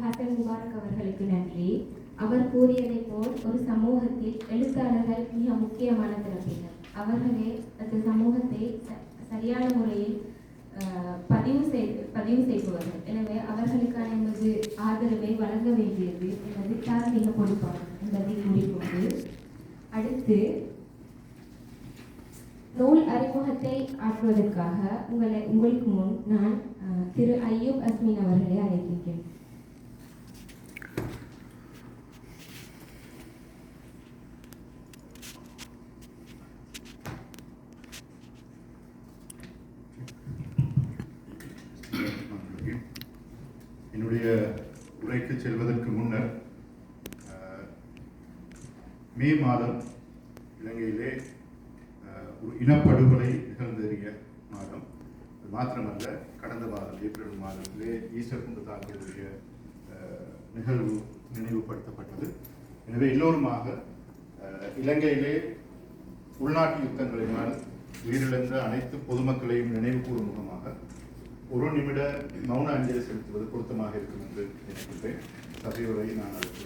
Hasan Mubarak அவர்களுக்கு நன்றி. அவர் கூறியதைப் போல் ஒரு சமூகத்தில் எழுத்தாளர்கள் மிக முக்கியமான தரப்பினர் அவர்களே அந்த சமூகத்தை ச- சரியான முறையில் பதிவு செய்து பதிவு செய்பவர்கள். எனவே அவர்களுக்கான எமது ஆதரவை வழங்க வேண்டியது எனது தார்மீக பொறுப்பாகும் என்பதை கூறிக்கொண்டு அடுத்து நூல் அறிமுகத்தை ஆற்றுவதற்காக உங்களை உங்களுக்கு முன் நான் திரு ஐயூப் அஸ்மின் அவர்களை அழைக்கின்றேன். என்னுடைய உரைக்கு செல்வதற்கு முன்னர் மே மாதம் இலங்கையிலே ஒரு இனப்படுகொலை நிகழ்ந்தேறிய மாதம். அது மாத்திரமல்ல கடந்த மாதம் ஏப்ரல் மாதத்திலே ஈஸ்டர் குண்டு தாக்குதலுடைய நிகழ்வு நினைவுபடுத்தப்பட்டது. எனவே எல்லோருமாக இலங்கையிலே உள்நாட்டு யுத்தங்களினால் உயிரிழந்த அனைத்து பொதுமக்களையும் நினைவு கூறும் முகமாக ஒரு நிமிட மௌன அஞ்சலி செலுத்துவது பொருத்தமாக இருக்கும் என்று நினைக்கின்றேன். சபையுரை நான் அடுத்து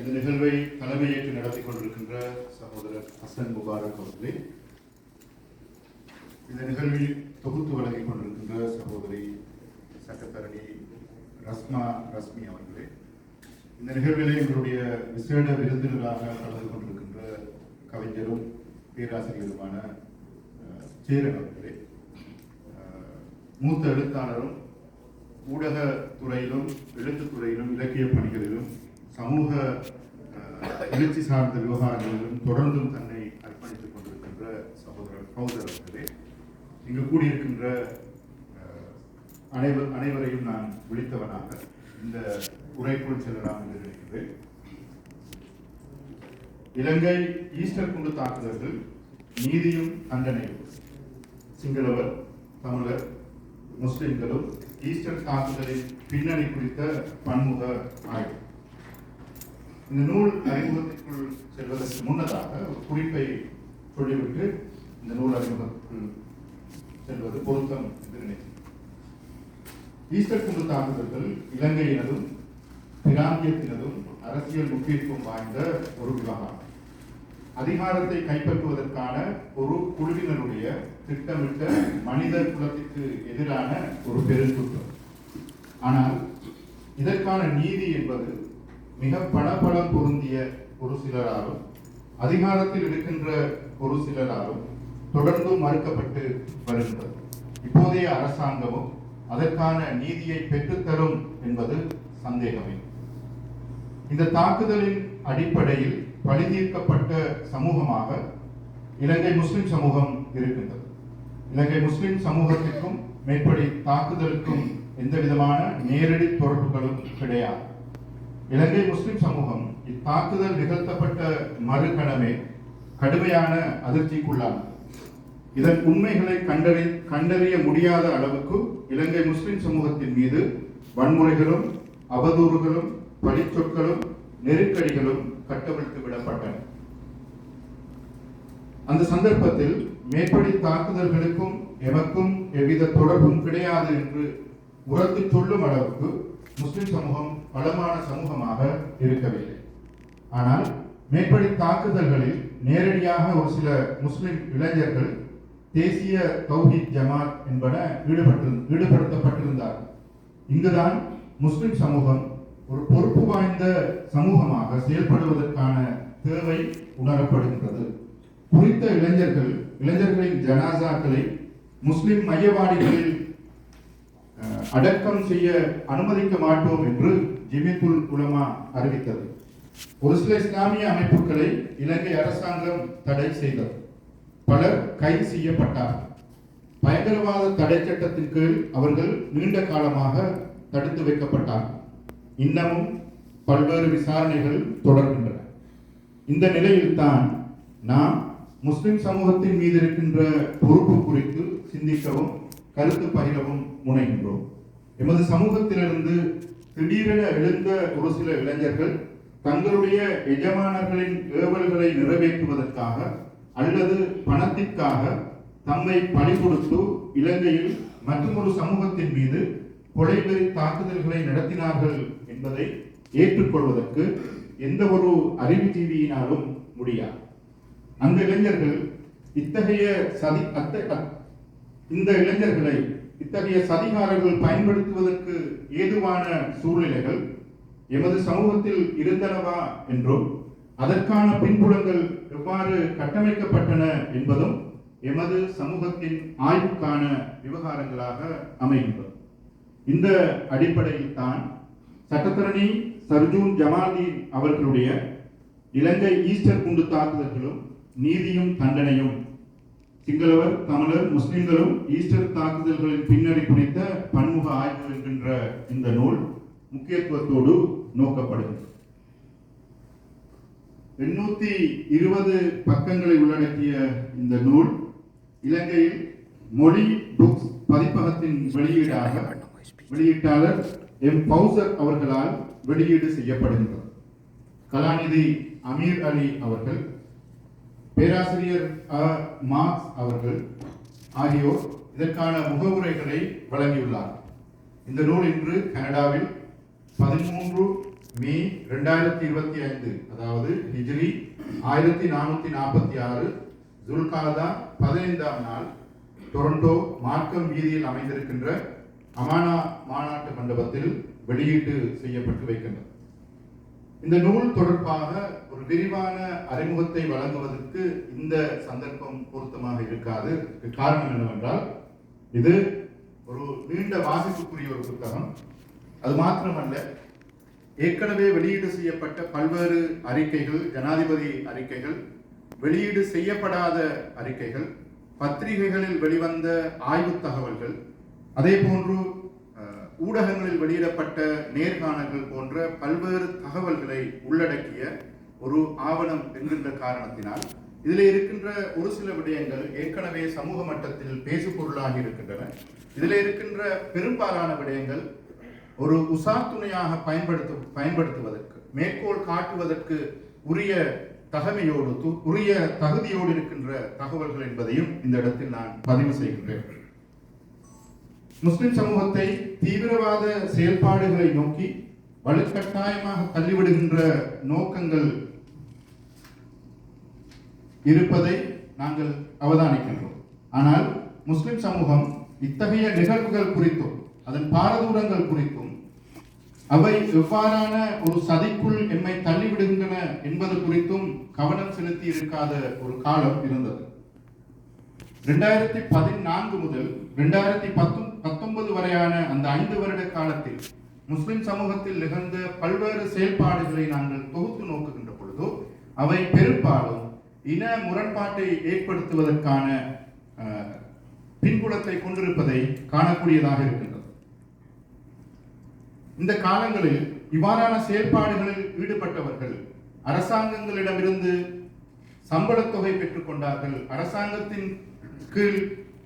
இந்த நிகழ்வை தலைமையேற்று நடத்தி கொண்டிருக்கின்ற சகோதரர் ஹசன் முபாரக் அவர்களே இந்த நிகழ்வில் தொகுத்து வழங்கிக் கொண்டிருக்கின்ற சகோதரி சட்டத்தரணி ரஸ்மா ரஸ்மி அவர்களே இந்த நிகழ்விலே எங்களுடைய விசேட விருந்தினராக கலந்து கொண்டிருக்கின்ற கவிஞரும் பேராசிரியருமான சேரன் அவர்களே மூத்த எழுத்தாளரும் ஊடக துறையிலும் எழுத்துத்துறையிலும் இலக்கிய பணிகளிலும் சமூக எழுச்சி சார்ந்த விவகாரங்களிலும் தொடர்ந்தும் தன்னை அர்ப்பணித்துக் கொண்டிருக்கின்ற சகோதரர் சகோதரர் அவர்களே இங்கு கூடியிருக்கின்ற அனைவர் அனைவரையும் நான் விழித்தவனாக இந்த உரைக்குள் செல்லலாம் என்று நினைக்கிறேன். இலங்கை ஈஸ்டர் குண்டு தாக்குதல்கள் நீதியும் தண்டனையும் சிங்களவர் தமிழர் முஸ்லிம்களும் ஈஸ்டர் தாக்குதலின் பின்னணி குறித்த பன்முக ஆய்வு. இந்த நூல் அறிமுகத்திற்குள் செல்வதற்கு முன்னதாக ஒரு குறிப்பை சொல்லிவிட்டு இந்த நூல் அறிமுகத்திற்குள் செல்வது பொருத்தம் என்று நினைத்தேன் ஈஸ்டர் குண்டு தாக்குதல்கள் இலங்கையினதும் பிராந்தியத்தினதும் அரசியல் முக்கியத்துவம் வாய்ந்த ஒரு விவகாரம் அதிகாரத்தை கைப்பற்றுவதற்கான ஒரு குழுவினருடைய திட்டமிட்ட மனித குலத்திற்கு எதிரான ஒரு பெருங்குற்றம் ஆனால் இதற்கான நீதி என்பது மிக பணபலம் பொருந்திய ஒரு சிலராலும் அதிகாரத்தில் இருக்கின்ற ஒரு சிலராலும் தொடர்ந்து மறுக்கப்பட்டு வருகின்றது. இப்போதைய அரசாங்கமும் அதற்கான நீதியை பெற்றுத்தரும் என்பது சந்தேகமே. இந்த தாக்குதலின் அடிப்படையில் பழிதீர்க்கப்பட்ட சமூகமாக இலங்கை முஸ்லிம் சமூகம் இருக்கின்றது. இலங்கை முஸ்லிம் சமூகத்திற்கும் மேற்படி தாக்குதலுக்கும் எந்த விதமான நேரடி தொடர்புகளும் கிடையாது. இலங்கை முஸ்லிம் சமூகம் இத்தாக்குதல் நிகழ்த்தப்பட்ட மறுகணமே கடுமையான அதிர்ச்சிக்குள்ளானது. இதன் உண்மைகளை கண்டறி கண்டறிய முடியாத அளவுக்கு இலங்கை முஸ்லிம் சமூகத்தின் மீது வன்முறைகளும் அவதூறுகளும் பழிச்சொற்களும் நெருக்கடிகளும் கட்டவிழ்த்து விடப்பட்டன. அந்த சந்தர்ப்பத்தில் மேற்படி தாக்குதல்களுக்கும் எமக்கும் எவ்வித தொடர்பும் கிடையாது என்று உரத்து சொல்லும் அளவுக்கு முஸ்லிம் சமூகம் வளமான சமூகமாக இருக்கவில்லை. ஆனால் மேற்படி தாக்குதல்களில் நேரடியாக ஒரு சில முஸ்லிம் இளைஞர்கள் தேசிய தௌஹித் ஜமாத் என்பன ஈடுபட்டு ஈடுபடுத்தப்பட்டிருந்தார்கள் இங்குதான் முஸ்லிம் சமூகம் ஒரு பொறுப்பு வாய்ந்த சமூகமாக செயல்படுவதற்கான தேவை உணரப்படுகின்றது. குறித்த இளைஞர்கள் இளைஞர்களின் ஜனாசாக்களை முஸ்லிம் மையவாடிகளில் அடக்கம் செய்ய அனுமதிக்க மாட்டோம் என்று ஜிமித்துல் உலமா அறிவித்தது. ஒரு சில இஸ்லாமிய அமைப்புகளை இலங்கை அரசாங்கம் தடை செய்தது. பலர் கைது செய்யப்பட்டார்கள் பயங்கரவாத தடை சட்டத்தின் கீழ் அவர்கள் நீண்ட காலமாக தடுத்து வைக்கப்பட்டார்கள் இன்னமும் பல்வேறு விசாரணைகள் தொடர்கின்றன. இந்த நிலையில்தான் நாம் முஸ்லிம் சமூகத்தின் மீது இருக்கின்ற பொறுப்பு குறித்து சிந்திக்கவும் கருத்து பகிரவும் முனைகின்றோம். எமது சமூகத்திலிருந்து திடீரென எழுந்த ஒரு சில இளைஞர்கள் தங்களுடைய எஜமானர்களின் ஏவல்களை நிறைவேற்றுவதற்காக அல்லது பணத்திற்காக தம்மை பணி கொடுத்து இலங்கையில் மற்றொரு சமூகத்தின் மீது கொலைவெறி தாக்குதல்களை நடத்தினார்கள் என்பதை ஏற்றுக்கொள்வதற்கு எந்த ஒரு அறிவுஜீவியினாலும் முடியாது. அந்த இளைஞர்கள் இத்தகைய சதி அத்த இந்த இளைஞர்களை இத்தகைய சதிகாரர்கள் பயன்படுத்துவதற்கு ஏதுவான சூழ்நிலைகள் எமது சமூகத்தில் இருந்தனவா என்றும் அதற்கான பின்புலங்கள் எவ்வாறு கட்டமைக்கப்பட்டன என்பதும் எமது சமூகத்தின் ஆய்வுக்கான விவகாரங்களாக அமைகின்றது இந்த அடிப்படையில் தான் சட்டத்தரணி சர்ஜூன் ஜமால்தீன் அவர்களுடைய இலங்கை ஈஸ்டர் குண்டு தாக்குதல்களும் நீதியும் தண்டனையும் சிங்களவர் தமிழர் முஸ்லிம்களும் ஈஸ்டர் தாக்குதல்களின் பின்னணி குறித்த பன்முக ஆய்வு என்கின்ற இந்த நூல் முக்கியத்துவத்தோடு நோக்கப்படுகிறது. எண்ணூத்தி இருபது பக்கங்களை உள்ளடக்கிய இந்த நூல் இலங்கையில் மொழி புக்ஸ் பதிப்பகத்தின் வெளியீடாக வெளியீட்டாளர் எம். பௌசர் அவர்களால் வெளியீடு செய்யப்படுகின்றது கலாநிதி அமீர் அலி அவர்கள் பேராசிரியர் அ. மார்க்ஸ் அவர்கள் ஆகியோர் இதற்கான முகவுரைகளை வழங்கியுள்ளார் இந்த நூல் இன்று கனடாவில் பதிமூன்று மே ரெண்டாயிரத்தி இருபத்தி ஐந்து அதாவது ஹிஜ்ரி ஆயிரத்தி நானூத்தி நாற்பத்தி ஆறு ஜுல்காதா பதினைந்தாம் நாள் டொரண்டோ மார்க்கம் வீதியில் அமைந்திருக்கின்ற அமானா மாநாட்டு மண்டபத்தில் வெளியீட்டு செய்யப்பட்டு வைக்கின்றது இந்த நூல் தொடர்பாக விரிவான அறிமுகத்தை வழங்குவதற்கு இந்த சந்தர்ப்பம் பொருத்தமாக இருக்காது. காரணம் என்னவென்றால் இது ஒரு நீண்ட வாசிப்புக்குரிய ஒரு புத்தகம். அது மாத்திரமல்ல ஏற்கனவே வெளியீடு செய்யப்பட்ட பல்வேறு அறிக்கைகள் ஜனாதிபதி அறிக்கைகள் வெளியீடு செய்யப்படாத அறிக்கைகள் பத்திரிகைகளில் வெளிவந்த ஆய்வு தகவல்கள் அதே போன்று ஊடகங்களில் வெளியிடப்பட்ட நேர்காணல்கள் போன்ற பல்வேறு தகவல்களை உள்ளடக்கிய ஒரு ஆவணம் என்கின்ற காரணத்தினால் இதில் இருக்கின்ற ஒரு சில விடயங்கள் ஏற்கனவே சமூக மட்டத்தில் பேசு பொருளாக இருக்கின்றன. இதில் இருக்கின்ற பெரும்பாலான விடயங்கள் ஒரு உசாத்துணையாக பயன்படுத்து பயன்படுத்துவதற்கு மேற்கோள் காட்டுவதற்கு உரிய தகமையோடு உரிய தகுதியோடு இருக்கின்ற தகவல்கள் என்பதையும் இந்த இடத்தில் நான் பதிவு செய்கின்றேன். முஸ்லிம் சமூகத்தை தீவிரவாத செயல்பாடுகளை நோக்கி வலுக்கட்டாயமாக தள்ளிவிடுகின்ற நோக்கங்கள் இருப்பதை நாங்கள் அவதானிக்கின்றோம். ஆனால் முஸ்லிம் சமூகம் இத்தகைய நிகழ்வுகள் குறித்தும் அதன் பாரதூரங்கள் குறித்தும் அவை எவ்வாறான ஒரு சதிக்குள் எம்மை தள்ளிவிடுகின்றன என்பது குறித்தும் கவனம் செலுத்தி இருக்காத ஒரு காலம் இருந்தது. ரெண்டாயிரத்தி பதினான்கு முதல் ரெண்டாயிரத்தி பத்து பத்தொன்பது வரையான அந்த ஐந்து வருட காலத்தில் முஸ்லிம் சமூகத்தில் நிகழ்ந்த பல்வேறு செயல்பாடுகளை நாங்கள் தொகுத்து நோக்குகின்ற பொழுது அவை பெரும்பாலும் இன முரண்பாட்டை ஏற்படுத்துவதற்கான அஹ், பின்புலத்தை கொண்டிருப்பதை காணக்கூடியதாக இருக்கின்றது. இந்த காலங்களில் இவ்வாறான செயல்பாடுகளில் ஈடுபட்டவர்கள் அரசாங்கங்களிடமிருந்து சம்பளத் தொகை பெற்றுக் கொண்டார்கள் அரசாங்கத்தின் கீழ்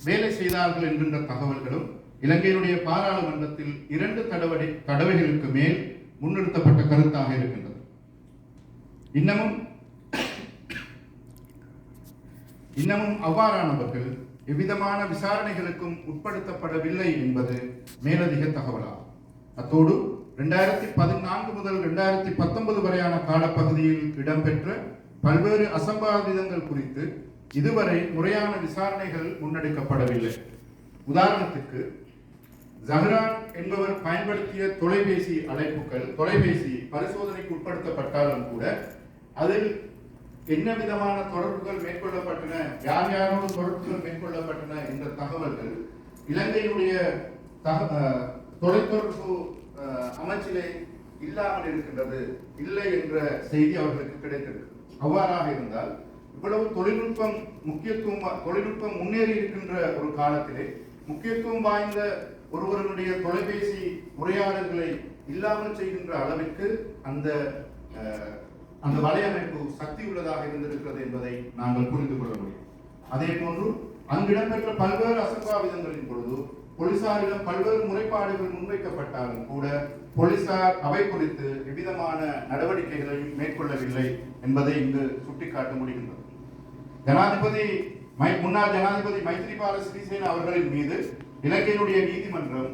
வேலை செய்தார்கள் என்கின்ற தகவல்களும் இலங்கையினுடைய பாராளுமன்றத்தில் இரண்டு தடவை தடவைகளுக்கு மேல் முன்னிறுத்தப்பட்ட கருத்தாக இருக்கின்றது. இன்னமும் இன்னமும் அவ்வாறானவர்கள் எவ்விதமான விசாரணைகளுக்கும் உட்படுத்தப்படவில்லை என்பது மேலதிக தகவலாகும். அத்தோடு ரெண்டாயிரத்தி பதினான்கு முதல் ரெண்டாயிரத்தி பத்தொன்பது வரையான காலப்பகுதியில் இடம்பெற்ற பல்வேறு அசம்பாவிதங்கள் குறித்து இதுவரை முறையான விசாரணைகள் முன்னெடுக்கப்படவில்லை. உதாரணத்துக்கு ஜஹ்ரான் என்பவர் பயன்படுத்திய தொலைபேசி அழைப்புகள் தொலைபேசி பரிசோதனைக்கு உட்படுத்தப்பட்டாலும் கூட அதில் என்ன விதமான தொடர்புகள் மேற்கொள்ளப்பட்டன யார் யாரோட தொடர்புகள் மேற்கொள்ளப்பட்டன என்ற தகவல்கள் இலங்கையினுடைய தக தொலைத்தொடர்பு அமைச்சிலே இல்லாமல் இருக்கின்றது இல்லை என்ற செய்தி அவர்களுக்கு கிடைத்தது அவ்வாறாக இருந்தால் இவ்வளவு தொழில்நுட்பம் முக்கியத்துவம் தொழில்நுட்பம் முன்னேறி இருக்கின்ற ஒரு காலத்திலே முக்கியத்துவம் வாய்ந்த ஒருவருடைய தொலைபேசி உரையாடல்களை இல்லாமல் செய்கின்ற அளவிற்கு அந்த அந்த வலையமைப்பு சக்தி உள்ளதாக இருந்திருக்கிறது என்பதை நாங்கள் புரிந்து கொள்ள முடியும். அதே போன்று அங்கு இடம்பெற்ற பல்வேறு அசம்பாவிதங்களின் பொழுது போலீசாரிடம் பல்வேறு முறைப்பாடுகள் முன்வைக்கப்பட்டாலும் கூட போலீசார் அவை குறித்து எவ்விதமான நடவடிக்கைகளையும் மேற்கொள்ளவில்லை என்பதை இங்கு சுட்டிக்காட்ட முடிகின்றது. ஜனாதிபதி மை- முன்னாள் ஜனாதிபதி மைத்ரிபால சிறிசேன அவர்களின் மீது இலங்கையினுடைய நீதிமன்றம்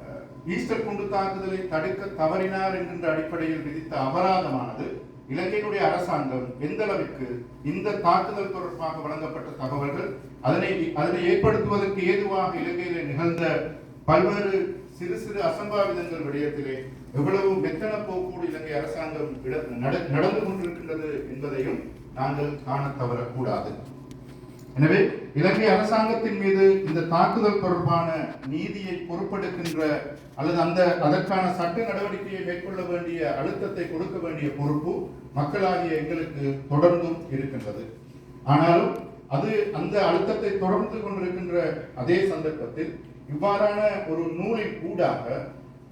அஹ், ஈஸ்டர் குண்டு தாக்குதலை தடுக்க தவறினார் என்கின்ற அடிப்படையில் விதித்த அபராதமானது இலங்கையினுடைய அரசாங்கம் எந்த அளவிற்கு இந்த தாக்குதல் தொடர்பாக வழங்கப்பட்ட தகவல்கள் அதனை அதனை ஏற்படுத்துவதற்கு ஏதுவாக இலங்கையில் நிகழ்ந்த பல்வேறு சிறு சிறு அசம்பாவிதங்கள் விடயத்திலே எவ்வளவு மெத்தன போக்கோடு இலங்கை அரசாங்கம் நட- நடந்து கொண்டிருக்கின்றது என்பதையும் நாங்கள் காண தவறக்கூடாது. எனவே இலங்கை அரசாங்கத்தின் மீது இந்த தாக்குதல் தொடர்பான நீதியை பொறுப்பெடுக்கின்ற அல்லது அந்த அதற்கான சட்ட நடவடிக்கையை மேற்கொள்ள வேண்டிய அழுத்தத்தை கொடுக்க வேண்டிய பொறுப்பு மக்களாகிய எங்களுக்கு தொடர்ந்தும் இருக்கின்றது. ஆனாலும் அது அந்த அழுத்தத்தை தொடர்ந்து கொண்டிருக்கின்ற அதே சந்தர்ப்பத்தில் இவ்வாறான ஒரு நூலின் ஊடாக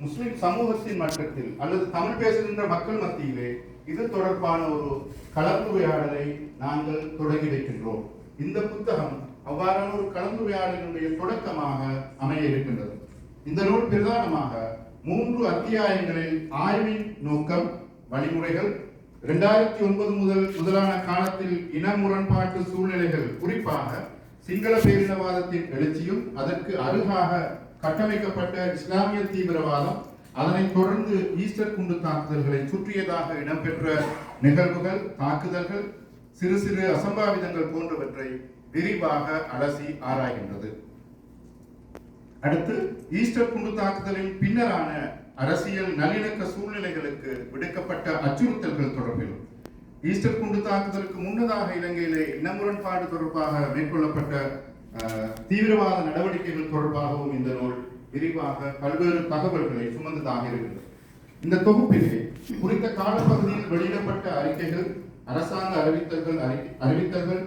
முஸ்லிம் சமூகத்தின் மட்டத்தில் அல்லது தமிழ் பேசுகின்ற மக்கள் மத்தியிலே இது தொடர்பான ஒரு கலந்துரையாடலை நாங்கள் தொடங்கி வைக்கின்றோம். இந்த புத்தகம் அவ்வாறான ஒரு கலந்துரையாடலினுடைய தொடக்கமாக அமைய இருக்கின்றது. இந்த நூல் பிரதானமாக மூன்று அத்தியாயங்களில் ஆய்வின் நோக்கம் வழிமுறைகள் இரண்டாயிரத்தி ஒன்பது முதல் முதலான காலத்தில் இன முரண்பாட்டு சூழ்நிலைகள் குறிப்பாக சிங்கள பேரினவாதத்தின் எழுச்சியும் அதற்கு அருகாக கட்டமைக்கப்பட்ட இஸ்லாமிய தீவிரவாதம் அதனைத் தொடர்ந்து ஈஸ்டர் குண்டு தாக்குதல்களை சுற்றியதாக இடம்பெற்ற நிகழ்வுகள் தாக்குதல்கள் சிறு சிறு அசம்பாவிதங்கள் போன்றவற்றை விரிவாக அலசி ஆராய்கின்றது. அடுத்து ஈஸ்டர் குண்டு தாக்குதலின் பின்னரான அரசியல் நல்லிணக்க சூழ்நிலைகளுக்கு விடுக்கப்பட்ட அச்சுறுத்தல்கள் தொடர்பிலும் ஈஸ்டர் குண்டு தாக்குதலுக்கு முன்னதாக இலங்கையிலே இனமுரண்பாடு தொடர்பாக மேற்கொள்ளப்பட்ட அஹ், தீவிரவாத நடவடிக்கைகள் தொடர்பாகவும் இந்த நூல் விரிவாக பல்வேறு தகவல்களை சுமந்ததாக இருக்கிறது இந்த தொகுப்பிலே குறித்த காலப்பகுதியில் வெளியிடப்பட்ட அறிக்கைகள் அரசாங்க அறிவித்தல்கள் அறி- அறிவித்தல்கள்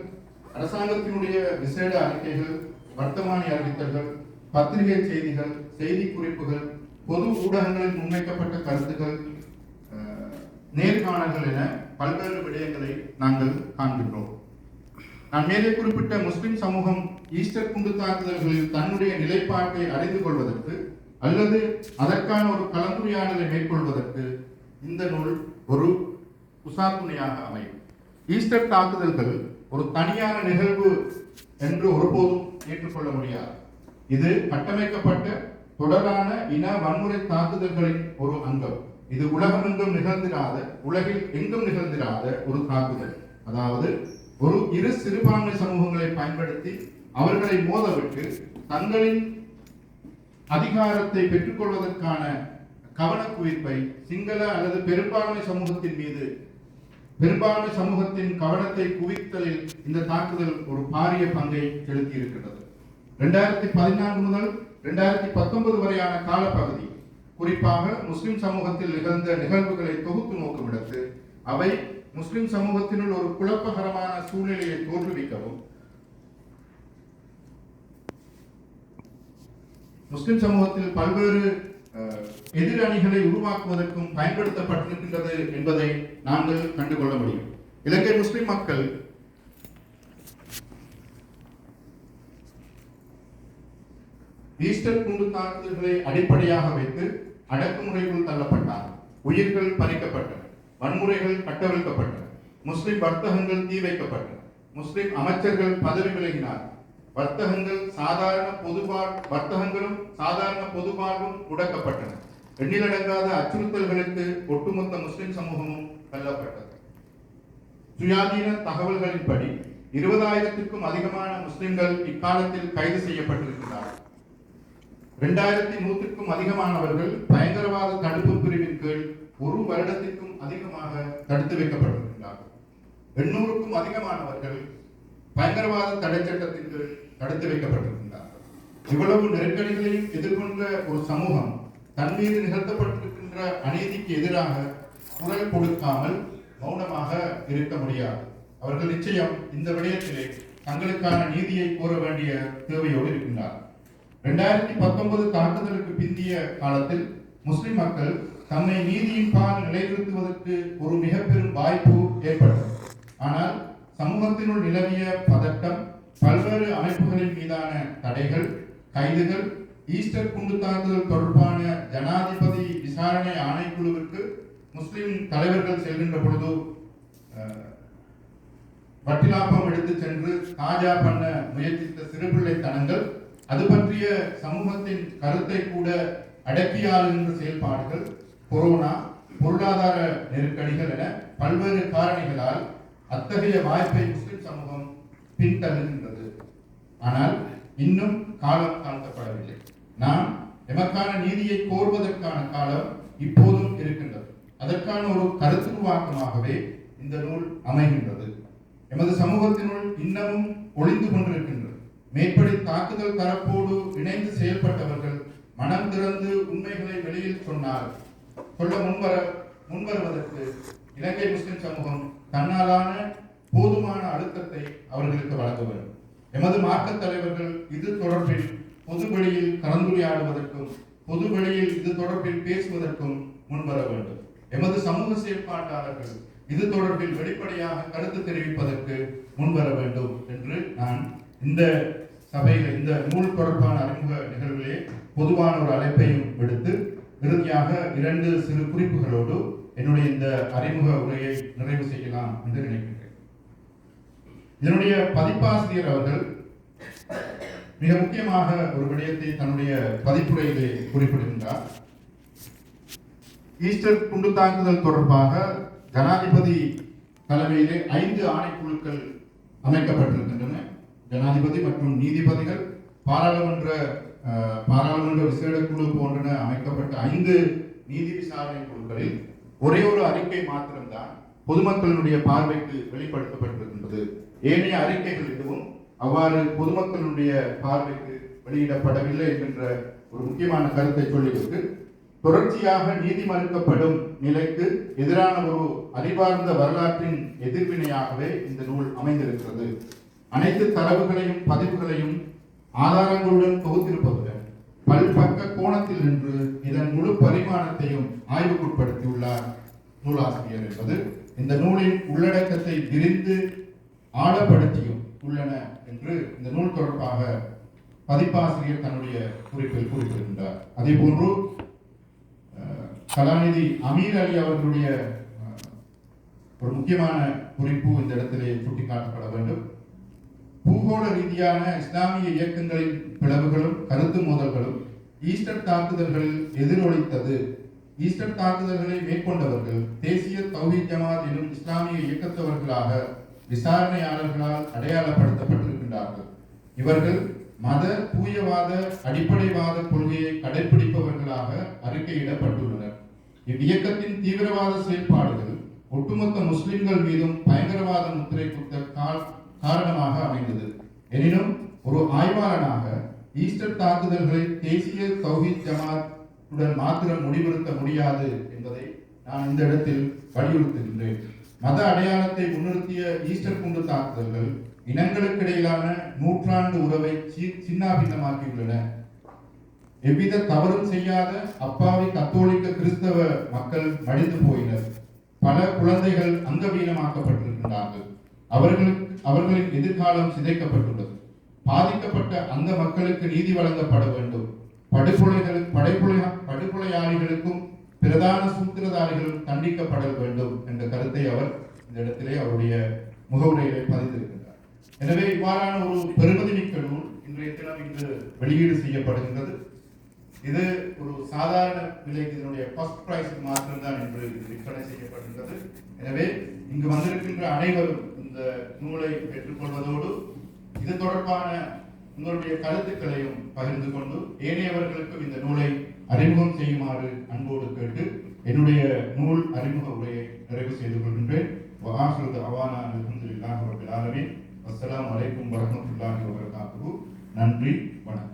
அரசாங்கத்தினுடைய விசேட அறிக்கைகள் வர்த்தமானி அறிவித்தல்கள் பத்திரிகை செய்திகள் செய்தி குறிப்புகள் பொது ஊடகங்களில் முன்வைக்கப்பட்ட கருத்துக்கள் நேர்காணல்கள் என பல்வேறு விடயங்களை நாங்கள் காண்கின்றோம். நான் மேலே குறிப்பிட்ட முஸ்லிம் சமூகம் ஈஸ்டர் குண்டு தாக்குதல்களில் தன்னுடைய நிலைப்பாட்டை அறிந்து கொள்வதற்கு அல்லது அதற்கான ஒரு கலந்துரையாடலை மேற்கொள்வதற்கு இந்த நூல் ஒரு உசாத்துணையாக அமையும். ஈஸ்டர் தாக்குதல்கள் ஒரு தனியான நிகழ்வு என்று ஒருபோதும் ஏற்றுக்கொள்ள முடியாது. இது கட்டமைக்கப்பட்ட தொடரான இன வன்முறை தாக்குதல்களின் ஒரு அங்கம். இது உலகமெங்கும் நிகழ்ந்திராத உலகில் எங்கும் நிகழ்ந்திராத ஒரு தாக்குதல். அதாவது ஒரு இரு சிறுபான்மை சமூகங்களை பயன்படுத்தி அவர்களை மோதவிட்டு தங்களின் அதிகாரத்தை பெற்றுக்கொள்வதற்கான கவனக்குவிப்பை சிங்கள அல்லது பெரும்பான்மை சமூகத்தின் மீது பெரும்பான்மை சமூகத்தின் கவனத்தை குவித்தலில் இந்த தாக்குதல் ஒரு பாரிய பங்கை செலுத்தி இருக்கிறது ரெண்டாயிரத்தி பதினான்கு முதல் ரெண்டாயிரத்தி பத்தொன்பது வரையான காலப்பகுதி குறிப்பாக முஸ்லிம் சமூகத்தில் நிகழ்ந்த நிகழ்வுகளை தொகுத்து நோக்கும் அவை முஸ்லிம் சமூகத்தினுள் ஒரு குழப்பகரமான சூழ்நிலையை தோற்றுவிக்கவும் முஸ்லிம் சமூகத்தில் பல்வேறு எதிர் எதிரணிகளை உருவாக்குவதற்கும் பயன்படுத்தப்பட்டிருக்கின்றது என்பதை நாங்கள் கண்டுகொள்ள முடியும். இலங்கை முஸ்லிம் மக்கள் ஈஸ்டர் குண்டு தாக்குதல்களை அடிப்படையாக வைத்து அடக்குமுறைக்குள் தள்ளப்பட்டார். உயிர்கள் பறிக்கப்பட்டன. வன்முறைகள் கட்டவிழ்க்கப்பட்டன. முஸ்லிம் வர்த்தகங்கள் தீ வைக்கப்பட்டன. முஸ்லிம் அமைச்சர்கள் பதவி விலகினார் வர்த்தகங்கள் சாதாரண பொதுபா வர்த்தகங்களும் சாதாரண பொதுவாழ்வும் முடக்கப்பட்டன. எண்ணிலடங்காத அச்சுறுத்தல்களுக்கு ஒட்டுமொத்த முஸ்லிம் சமூகமும் தள்ளப்பட்டது. சுயாதீன தகவல்களின்படி இருபதாயிரத்திற்கும் அதிகமான முஸ்லிம்கள் இக்காலத்தில் கைது செய்யப்பட்டிருக்கிறார்கள். இரண்டாயிரத்தி நூற்றுக்கும் அதிகமானவர்கள் பயங்கரவாத தடுப்பு பிரிவின் கீழ் ஒரு வருடத்திற்கும் அதிகமாக தடுத்து வைக்கப்பட்டிருக்கிறார்கள். எண்ணூறுக்கும் அதிகமானவர்கள் பயங்கரவாத தடை சட்டத்தின் கீழ் தடுத்து வைக்கப்பட்டிருக்கின்றார்கள் இவ்வளவு நெருக்கடிகளையும் எதிர்கொண்ட ஒரு சமூகம் தன் மீது நிகழ்த்தப்பட்டிருக்கின்ற அநீதிக்கு எதிராக குரல் கொடுக்காமல் மௌனமாக இருக்க முடியாது. அவர்கள் நிச்சயம் இந்த விடயத்திலே தங்களுக்கான நீதியை கோர வேண்டிய தேவையோடு இருக்கின்றார் இரண்டாயிரத்தி பத்தொன்பது தாக்குதலுக்கு பிந்திய காலத்தில் முஸ்லிம் மக்கள் தம்மை நீதியின் பால் நிலைநிறுத்துவதற்கு ஒரு மிக பெரும் வாய்ப்பு ஏற்பட்டது. ஆனால் சமூகத்தினுள் நிலவிய பதட்டம் பல்வேறு அமைப்புகளின் மீதான தடைகள் கைதுகள் ஈஸ்டர் குண்டு தாக்குதல் தொடர்பான ஜனாதிபதி விசாரணை ஆணைக்குழுவிற்கு முஸ்லிம் தலைவர்கள் செல்கின்ற பொழுது அஹ், வட்டிலாப்பம் எடுத்து சென்று தாஜா பண்ண முயற்சித்த சிறுபிள்ளைத்தனங்கள் அது பற்றிய சமூகத்தின் கருத்தை கூட அடக்கியாளுகின்ற செயல்பாடுகள் கொரோனா பொருளாதார நெருக்கடிகள் என பல்வேறு காரணிகளால் அத்தகைய வாய்ப்பை முஸ்லிம் சமூகம் பின்தள்ளுகின்றது. ஆனால் இன்னும் காலம் தாழ்த்தப்படவில்லை. நாம் எமக்கான நீதியை கோருவதற்கான காலம் இப்போதும் இருக்கின்றது. அதற்கான ஒரு கருத்துருவாக்கமாகவே இந்த நூல் அமைகின்றது. எமது சமூகத்தினுள் இன்னமும் ஒளிந்து கொண்டிருக்கின்றது. மேற்படி தாக்குதல் தரப்போடு இணைந்து செயல்பட்டவர்கள் மனம் திறந்து உண்மைகளை வெளியில் சொன்னால் சொல்ல முன்வர முன்வருவதற்கு இலங்கை முஸ்லிம் சமூகம் தன்னாலான போதுமான அழுத்தத்தை அவர்களுக்கு வழங்க வேண்டும். எமது மாற்றத் தலைவர்கள் இது தொடர்பில் பொதுவெளியில் கலந்துரையாடுவதற்கும் பொதுவெளியில் இது தொடர்பில் பேசுவதற்கும் முன்வர வேண்டும். எமது சமூக செயற்பாட்டாளர்கள் இது தொடர்பில் வெளிப்படையாக கருத்து தெரிவிப்பதற்கு முன்வர வேண்டும் என்று நான் இந்த சபையில் இந்த நூல் தொடர்பான அறிமுக நிகழ்விலே பொதுவான ஒரு அழைப்பையும் விடுத்து இறுதியாக இரண்டு சிறு குறிப்புகளோடு என்னுடைய இந்த அறிமுக உரையை நிறைவு செய்யலாம் என்று நினைக்கிறேன் இதனுடைய பதிப்பாசிரியர் அவர்கள் மிக முக்கியமாக ஒரு விடயத்தை தன்னுடைய பதிப்புரையிலே குறிப்பிடுகின்றார். ஈஸ்டர் குண்டு தாக்குதல் தொடர்பாக ஜனாதிபதி தலைமையிலே ஐந்து ஆணைக்குழுக்கள் அமைக்கப்பட்டிருக்கின்றன. ஜனாதிபதி மற்றும் நீதிபதிகள் பாராளுமன்ற பாராளுமன்ற விசேட குழு போன்றன அமைக்கப்பட்ட ஐந்து நீதி விசாரணை குழுக்களில் ஒரே ஒரு அறிக்கை மாத்திரம்தான் பொதுமக்களினுடைய பார்வைக்கு வெளிப்படுத்தப்பட்டிருக்கின்றது. ஏனைய அறிக்கைகள் எதுவும் அவ்வாறு பொதுமக்களுடைய பார்வைக்கு வெளியிடப்படவில்லை என்கின்ற ஒரு முக்கியமான கருத்தை சொல்லிவிட்டு தொடர்ச்சியாக நீதி மறுக்கப்படும் நிலைக்கு எதிரான ஒரு அறிவார்ந்த வரலாற்றின் எதிர்வினையாகவே இந்த நூல் அமைந்திருக்கிறது. அனைத்து தரவுகளையும் பதிவுகளையும் ஆதாரங்களுடன் தொகுத்திருப்பதுடன் பல்பக்க கோணத்தில் நின்று இதன் முழு பரிமாணத்தையும் ஆய்வுக்குட்படுத்தியுள்ளார் நூலாசிரியர் என்பது. இந்த நூலின் உள்ளடக்கத்தை விரிந்து ஆழப்படுத்தியும் உள்ளன என்று இந்த நூல் தொடர்பாக பதிப்பாசிரியர் தன்னுடைய குறிப்பில் குறிப்பிடுகின்றார். அதே போன்று அஹ், கலாநிதி அமீர் அலி அவர்களுடைய ஒரு முக்கியமான குறிப்பு இந்த இடத்திலே சுட்டிக்காட்டப்பட வேண்டும். பூகோள ரீதியான இஸ்லாமிய இயக்கங்களின் பிளவுகளும் கருத்து மோதல்களும் ஈஸ்டர் தாக்குதல்களில் எதிரொலித்தது. ஈஸ்டர் தாக்குதல்களை மேற்கொண்டவர்கள் தேசிய தௌஹி ஜமாத் எனும் இஸ்லாமிய இயக்கத்தவர்களாக விசாரணையாளர்களால் அடையாளப்படுத்தப்பட்டிருக்கின்றார்கள். இவர்கள் மத தூயவாத அடிப்படைவாத கொள்கையை கடைபிடிப்பவர்களாக அறிக்கையிடப்பட்டுள்ளனர். இவ்வியக்கத்தின் தீவிரவாத செயல்பாடுகள் ஒட்டுமொத்த முஸ்லிம்கள் மீதும் பயங்கரவாத முத்திரை குத்த கா- காரணமாக அமைந்தது. எனினும் ஒரு ஆய்வாளனாக ஈஸ்டர் தாக்குதல்களை தேசிய தௌஹித் ஜமாத் உடன் மாத்திரம் முடிவெடுக்க முடியாது என்பதை நான் இந்த இடத்தில் வலியுறுத்துகின்றேன். மத அடையாளத்தை முன்னிறுத்திய ஈஸ்டர் குண்டு தாக்குதல்கள் இனங்களுக்கிடையிலான நூற்றாண்டு உறவை சி- சின்னாபின்னமாக்கியுள்ளன. எவ்வித தவறும் செய்யாத அப்பாவி கத்தோலிக்க கிறிஸ்தவ மக்கள் மடிந்து போயினர். பல குழந்தைகள் அங்கவீனமாக்கப்பட்டிருக்கின்றார்கள். அவர்களுக்கு அவர்களின் எதிர்காலம் சிதைக்கப்பட்டுள்ளது. பாதிக்கப்பட்ட அந்த மக்களுக்கு நீதி வழங்கப்பட வேண்டும். படுகொலைகள் படைப்புலை படுகொலையாளிகளுக்கும் பிரதான சூத்திரதாரிகள் தண்டிக்கப்பட வேண்டும் என்ற கருத்தை அவர் இந்த இடத்திலே அவருடைய முகவுரையிலே பதிந்திருக்கின்றார் எனவே இவ்வாறான ஒரு பெருமதிமிக்க நூல் இன்றைய தினம் இன்று வெளியீடு செய்யப்படுகின்றது. இது ஒரு சாதாரண விலைக்கு இதனுடைய ஃபர்ஸ்ட் பிரைஸ் மாத்திரம்தான் என்று இது விற்பனை செய்யப்படுகின்றது. எனவே இங்கு வந்திருக்கின்ற அனைவரும் இந்த நூலை பெற்றுக்கொள்வதோடு இது தொடர்பான உங்களுடைய கருத்துக்களையும் பகிர்ந்து கொண்டு ஏனையவர்களுக்கும் இந்த நூலை அறிமுகம் செய்யுமாறு அன்போடு கேட்டு என்னுடைய நூல் அறிமுக உரையை நிறைவு செய்து கொள்கின்றேன். வஆஹிரு அவானா அல்ஹம்துலில்லாஹி ரப்பில் ஆலமீன். அஸ்ஸலாமு அலைக்கும் வரஹ்மத்துல்லாஹி வபரகாத்துஹு. நன்றி வணக்கம்.